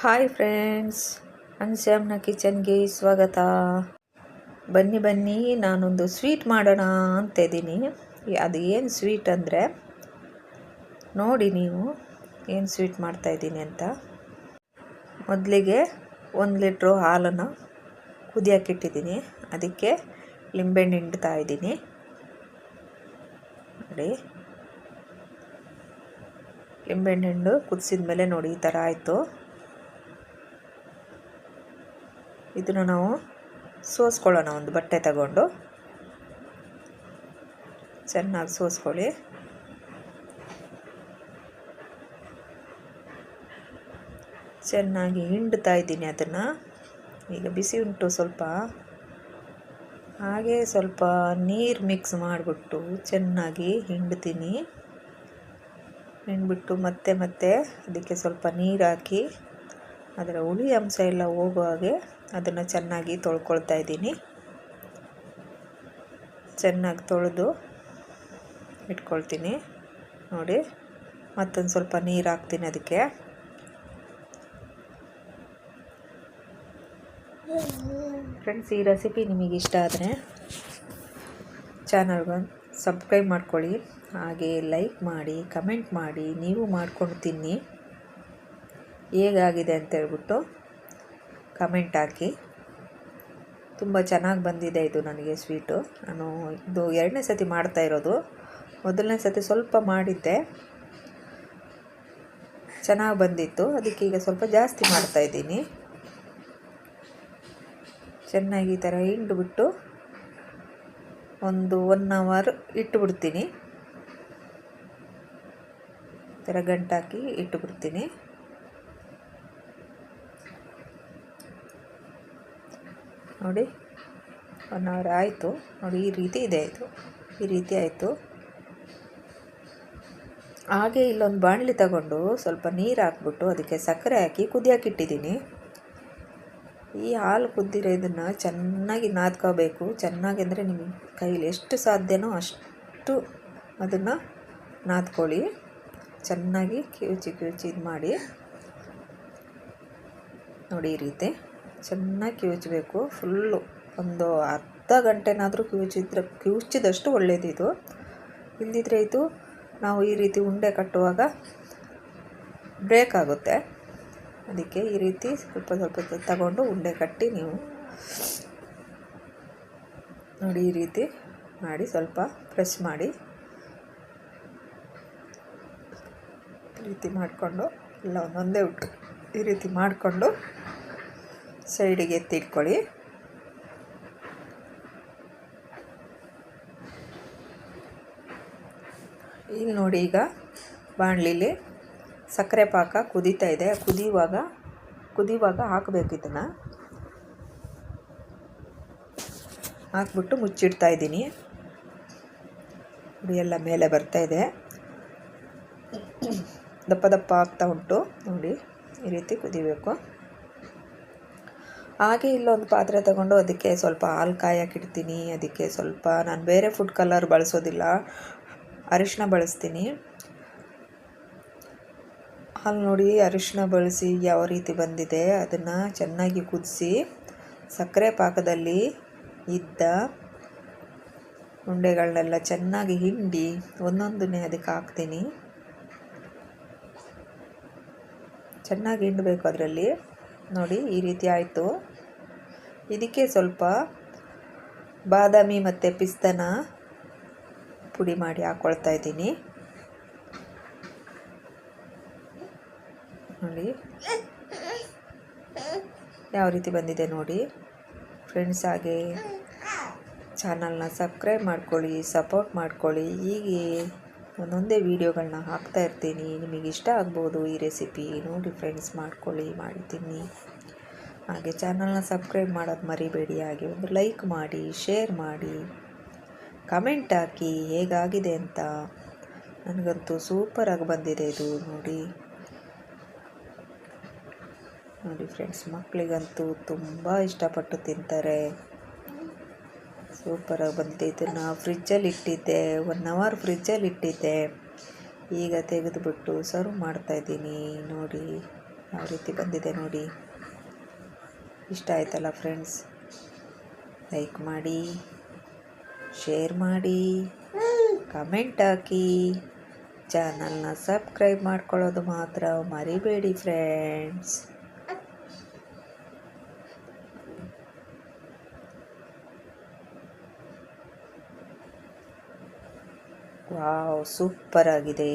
Hi friends ಅನ್ಶ್ಯಾಮ್ನ ಕಿಚನ್ಗೆ ಸ್ವಾಗತ. ಬನ್ನಿ ಬನ್ನಿ, ನಾನೊಂದು ಸ್ವೀಟ್ ಮಾಡೋಣ ಅಂತ ಇದ್ದೀನಿ ಅದು ಏನು ಸ್ವೀಟ್ ಅಂದರೆ, ನೋಡಿ ನೀವು ಏನು ಸ್ವೀಟ್ ಮಾಡ್ತಾಯಿದ್ದೀನಿ ಅಂತ. ಮೊದಲಿಗೆ ಒಂದು ಲೀಟ್ರು ಹಾಲನ್ನು ಕುದಿಯೋಕ್ಕಿಟ್ಟಿದ್ದೀನಿ ಅದಕ್ಕೆ ಲಿಂಬೆಹಣ್ಣು ಹಿಂಡ್ತಾ ಇದ್ದೀನಿ. ನೋಡಿ. ಲಿಂಬೆಹಣ್ಣು ಕುದಿಸಿದ ಮೇಲೆ ನೋಡಿ, ಈ ಥರ ಆಯಿತು. ಇದನ್ನು ನಾವು ಸೋಸ್ಕೊಳ್ಳೋಣ. ಒಂದು ಬಟ್ಟೆ ತಗೊಂಡು ಚೆನ್ನಾಗಿ ಸೋಸ್ಕೊಳ್ಳಿ. ಚೆನ್ನಾಗಿ ಹಿಂಡ್ತಾ ಇದ್ದೀನಿ ಅದನ್ನು. ಈಗ ಬಿಸಿ ಉಂಟು ಸ್ವಲ್ಪ. ಹಾಗೆ ಸ್ವಲ್ಪ ನೀರು ಮಿಕ್ಸ್ ಮಾಡಿಬಿಟ್ಟು ಚೆನ್ನಾಗಿ ಹಿಂಡ್ತೀನಿ. ಹಿಂಡ್ಬಿಟ್ಟು ಮತ್ತೆ ಮತ್ತೆ ಅದಕ್ಕೆ ಸ್ವಲ್ಪ ನೀರು ಹಾಕಿ ಅದರ ಹುಳಿ ಅಂಶ ಎಲ್ಲ ಹೋಗೋ ಹಾಗೆ ಅದನ್ನು ಚೆನ್ನಾಗಿ ತೊಳ್ಕೊಳ್ತಾ ಇದ್ದೀನಿ. ಚೆನ್ನಾಗಿ ತೊಳೆದು ಇಟ್ಕೊಳ್ತೀನಿ. ನೋಡಿ, ಮತ್ತೊಂದು ಸ್ವಲ್ಪ ನೀರು ಹಾಕ್ತೀನಿ ಅದಕ್ಕೆ. ಫ್ರೆಂಡ್ಸ್ ಈ ರೆಸಿಪಿ ನಿಮಗೆ ಇಷ್ಟ ಆದರೆ ಚಾನಲ್ಗೆ ಸಬ್ಸ್ಕ್ರೈಬ್ ಮಾಡ್ಕೊಳ್ಳಿ. ಹಾಗೆ ಲೈಕ್ ಮಾಡಿ ಕಮೆಂಟ್ ಮಾಡಿ, ನೀವು ಮಾಡ್ಕೊಂಡು ತಿನ್ನಿ. ಹೇಗಾಗಿದೆ ಅಂತ ಹೇಳ್ಬಿಟ್ಟು ಕಮೆಂಟ್ ಹಾಕಿ. ತುಂಬ ಚೆನ್ನಾಗಿ ಬಂದಿದೆ ಇದು ನನಗೆ ಸ್ವೀಟು. ನಾನು ಇದು ಎರಡನೇ ಸತಿ ಮಾಡ್ತಾ ಇರೋದು. ಮೊದಲನೇ ಸತಿ ಸ್ವಲ್ಪ ಮಾಡಿದ್ದೆ. ಚೆನ್ನಾಗಿ ಬಂದಿತ್ತು. ಅದಕ್ಕೆ ಈಗ ಸ್ವಲ್ಪ ಜಾಸ್ತಿ ಮಾಡ್ತಾಯಿದ್ದೀನಿ ಚೆನ್ನಾಗಿ ಈ ಥರ ಹಿಂಡ್ಬಿಟ್ಟು ಒಂದು ಒನ್ ಅವರ್ ಇಟ್ಟುಬಿಡ್ತೀನಿ ಈ ಥರ ಗಂಟಾಕಿ ಇಟ್ಟುಬಿಡ್ತೀನಿ ನೋಡಿ. ಒನ್ ಅವರ್ ಆಯಿತು. ನೋಡಿ, ಈ ರೀತಿ ಇದೆ ಇದು. ಈ ರೀತಿ ಆಯಿತು. ಹಾಗೆ ಇಲ್ಲೊಂದು ಬಾಣಲಿ ತಗೊಂಡು ಸ್ವಲ್ಪ ನೀರು ಹಾಕ್ಬಿಟ್ಟು ಅದಕ್ಕೆ ಸಕ್ಕರೆ ಹಾಕಿ ಕುದಿಯೋಕ್ಕಿಟ್ಟಿದ್ದೀನಿ ಈ ಹಾಲು ಕುದ್ದಿರೋ ಇದನ್ನು ಚೆನ್ನಾಗಿ ನಾದ್ಕೋಬೇಕು. ಚೆನ್ನಾಗಿ ಅಂದರೆ ನಿಮ್ಮ ಕೈಲಿ ಎಷ್ಟು ಸಾಧ್ಯನೋ ಅಷ್ಟು ಅದನ್ನು ನಾದ್ಕೊಳ್ಳಿ. ಚೆನ್ನಾಗಿ ಕಿವುಚಿ ಕಿವುಚಿ ಇದು ಮಾಡಿ ನೋಡಿ ಈ ರೀತಿ. ಚೆನ್ನಾಗಿ ಕಿವುಚಬೇಕು, ಫುಲ್ಲು. ಒಂದು ಅರ್ಧ ಗಂಟೆನಾದರೂ ಕಿವುಚಿದ್ರೆ ಕಿವುಚಿದಷ್ಟು ಒಳ್ಳೆಯದಿದು ಇಲ್ಲದಿದ್ರೆ ಇದು ನಾವು ಈ ರೀತಿ ಉಂಡೆ ಕಟ್ಟುವಾಗ ಬ್ರೇಕ್ ಆಗುತ್ತೆ. ಅದಕ್ಕೆ ಈ ರೀತಿ ಸ್ವಲ್ಪ ಸ್ವಲ್ಪ ತಗೊಂಡು ಉಂಡೆ ಕಟ್ಟಿ ನೀವು ನೋಡಿ ಈ ರೀತಿ ಮಾಡಿ ಸ್ವಲ್ಪ ಪ್ರೆಸ್ ಮಾಡಿ. ಈ ರೀತಿ ಮಾಡಿಕೊಂಡು ಎಲ್ಲ ಒಂದೊಂದೇ ಉಟ್ಟು ಈ ರೀತಿ ಮಾಡಿಕೊಂಡು ಸೈಡಿಗೆ ಎತ್ತಿಟ್ಕೊಳ್ಳಿ. ಇಲ್ಲಿ ನೋಡಿ, ಈಗ ಬಾಣಲಿಲಿ ಸಕ್ಕರೆ ಪಾಕ ಕುದೀತಾ ಇದೆ. ಕುದಿಯುವಾಗ ಕುದಿಯುವಾಗ ಹಾಕಬೇಕು ಇದನ್ನು. ಹಾಕ್ಬಿಟ್ಟು ಮುಚ್ಚಿಡ್ತಾ ಇದ್ದೀನಿ. ಎಲ್ಲ ಮೇಲೆ ಬರ್ತಾ ಇದೆ. ದಪ್ಪ ದಪ್ಪ ಆಗ್ತಾ ಉಂಟು. ನೋಡಿ, ಈ ರೀತಿ ಕುದಿಬೇಕು. ಹಾಗೆ ಇಲ್ಲೊಂದು ಪಾತ್ರೆ ತಗೊಂಡು ಅದಕ್ಕೆ ಸ್ವಲ್ಪ ಹಾಲು ಕಾಯಕ್ಕಿಡ್ತೀನಿ, ಅದಕ್ಕೆ ಸ್ವಲ್ಪ ನಾನು ಬೇರೆ ಫುಡ್ ಕಲರ್ ಬಳಸೋದಿಲ್ಲ. ಅರಿಶಿನ ಬಳಸ್ತೀನಿ. ಹಾಲು ನೋಡಿ ಅರಿಶಿನ ಬಳಸಿ ಯಾವ ರೀತಿ ಬಂದಿದೆ ಅದನ್ನು ಚೆನ್ನಾಗಿ ಕುದಿಸಿ, ಸಕ್ಕರೆ ಪಾಕದಲ್ಲಿ ಇದ್ದ ಉಂಡೆಗಳನ್ನೆಲ್ಲ ಚೆನ್ನಾಗಿ ಹಿಂಡಿ ಒಂದೊಂದನ್ನೇ ಅದಕ್ಕೆ ಹಾಕ್ತೀನಿ. ಚೆನ್ನಾಗಿ ಹಿಂಡಬೇಕು ಅದರಲ್ಲಿ. ನೋಡಿ, ಈ ರೀತಿ ಆಯಿತು. ಇದಕ್ಕೆ ಸ್ವಲ್ಪ ಬಾದಾಮಿ ಮತ್ತು ಪಿಸ್ತನ ಪುಡಿ ಮಾಡಿ ಹಾಕ್ಕೊಳ್ತಾ ಇದ್ದೀನಿ. ನೋಡಿ. ಯಾವ ರೀತಿ ಬಂದಿದೆ ನೋಡಿ. ಫ್ರೆಂಡ್ಸ್, ಹಾಗೆ ಚಾನಲ್ನ ಸಬ್ಸ್ಕ್ರೈಬ್ ಮಾಡ್ಕೊಳ್ಳಿ, ಸಪೋರ್ಟ್ ಮಾಡ್ಕೊಳ್ಳಿ. ಹೀಗೆ. ಒಂದೊಂದೇ ವೀಡಿಯೋಗಳನ್ನ ಹಾಕ್ತಾ ಇರ್ತೀನಿ. ನಿಮಗೆ ಇಷ್ಟ ಆಗ್ಬೋದು ಈ ರೆಸಿಪಿ, ನೋಡಿ ಫ್ರೆಂಡ್ಸ್, ಮಾಡ್ಕೊಳ್ಳಿ, ಮಾಡ್ತೀನಿ. ಹಾಗೆ ಚಾನಲ್ನ ಸಬ್ಸ್ಕ್ರೈಬ್ ಮಾಡೋದು ಮರಿಬೇಡಿ. ಹಾಗೆ ಒಂದು ಲೈಕ್ ಮಾಡಿ, ಶೇರ್ ಮಾಡಿ, ಕಮೆಂಟ್ ಹಾಕಿ ಹೇಗಾಗಿದೆ ಅಂತ. ನನಗಂತೂ ಸೂಪರಾಗಿ ಬಂದಿದೆ ಇದು, ನೋಡಿ. ನೋಡಿ ಫ್ರೆಂಡ್ಸ್, ಮಕ್ಕಳಿಗಂತೂ ತುಂಬ ಇಷ್ಟಪಟ್ಟು ತಿಂತಾರೆ. ಸೂಪರಾಗಿ ಬಂದಿದೆ ಇದನ್ನು ಫ್ರಿಜ್ಜಲ್ಲಿ ಇಟ್ಟಿದ್ದೆ. ಒನ್ ಅವರ್ ಫ್ರಿಜ್ಜಲ್ಲಿ ಇಟ್ಟಿದ್ದೆ. ಈಗ ತೆಗೆದುಬಿಟ್ಟು ಸರ್ವ್ ಮಾಡ್ತಾಯಿದ್ದೀನಿ ನೋಡಿ, ಯಾವ ರೀತಿ ಬಂದಿದೆ ನೋಡಿ. ಇಷ್ಟ ಆಯ್ತಲ್ಲ ಫ್ರೆಂಡ್ಸ್ ಲೈಕ್ ಮಾಡಿ ಶೇರ್ ಮಾಡಿ ಕಮೆಂಟ್ ಹಾಕಿ. ಚಾನಲ್ನ ಸಬ್ಸ್ಕ್ರೈಬ್ ಮಾಡ್ಕೊಳ್ಳೋದು ಮಾತ್ರ ಮರಿಬೇಡಿ ಫ್ರೆಂಡ್ಸ್ ವಾವ್ ಸೂಪರ್ ಆಗಿದೆ.